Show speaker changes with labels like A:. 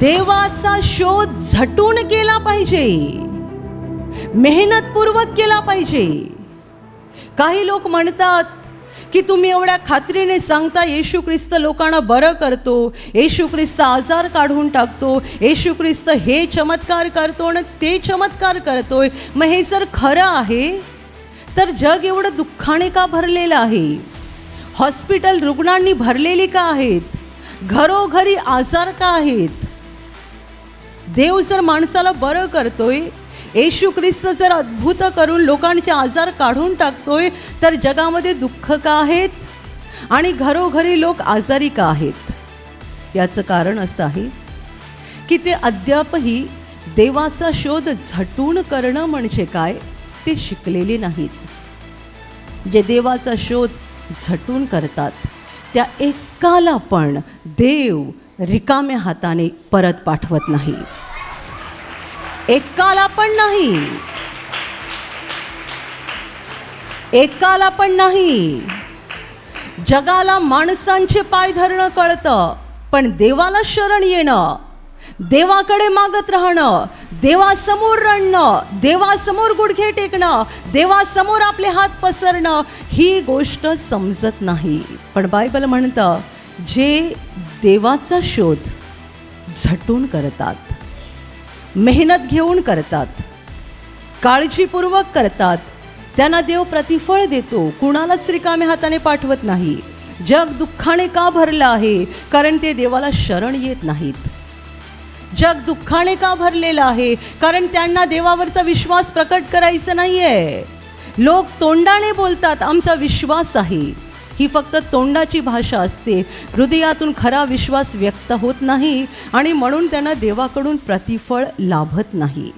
A: देवाचा शोध झटून केला पाहिजे. मेहनतपूर्वक केला पाहिजे. काही लोक म्हणतात की तुम्ही एवढ्या खात्रीने सांगता येशू ख्रिस्त लोकांना बरं करतो येशू ख्रिस्त आजार काढून टाकतो येशू ख्रिस्त हे चमत्कार करतो आणि ते चमत्कार करतोय. मग हे जर खरं आहे तर जग एवढं दुःखाने का भरलेलं आहे? हॉस्पिटल रुग्णांनी भरलेली का आहेत? घरोघरी आजार का आहेत? देव जर माणसाला बरं करतोय येशू ख्रिस्त जर अद्भुत करून लोकांचे आजार काढून टाकतोय तर जगामध्ये दुःख का आहेत? आणि घरोघरी लोक आजारी का आहेत? याचं कारण असं आहे की ते अद्यापही देवाचा शोध झटून करणं म्हणजे काय ते शिकलेले नाहीत. जे देवाचा शोध झटून करतात त्या एकाला पण देव रिकाम्या हाताने परत पाठवत नाही. एकाला पण नाही. एकाला पण नाही. जगाला माणसांचे पाय धरणं कळतं पण देवाला शरण येणं देवाकडे मागत राहणं देवासमोर रडणं देवासमोर गुडघे टेकणं देवासमोर आपले हात पसरणं ही गोष्ट समजत नाही. पण बायबल म्हणतं जे देवाचा शोध झटून करतात मेहनत घेऊन करतात काळजीपूर्वक करतात त्यांना देव प्रतिफळ देतो कुणालाच रिकाम्या हाताने पाठवत नाही. जग दुःखाने का भरलं आहे? कारण ते देवाला शरण येत नाहीत. जग दुःखाने का भरलेलं आहे? कारण त्यांना देवावरचा विश्वास प्रकट करायचा नाही आहे लोक तोंडाने बोलतात आमचा विश्वास आहे. ही फक्त तोंडाची भाषा असते. हृदयातून खरा विश्वास व्यक्त होत नाही आणि म्हणून त्यांना देवाकडून प्रतिफळ लाभत नाही.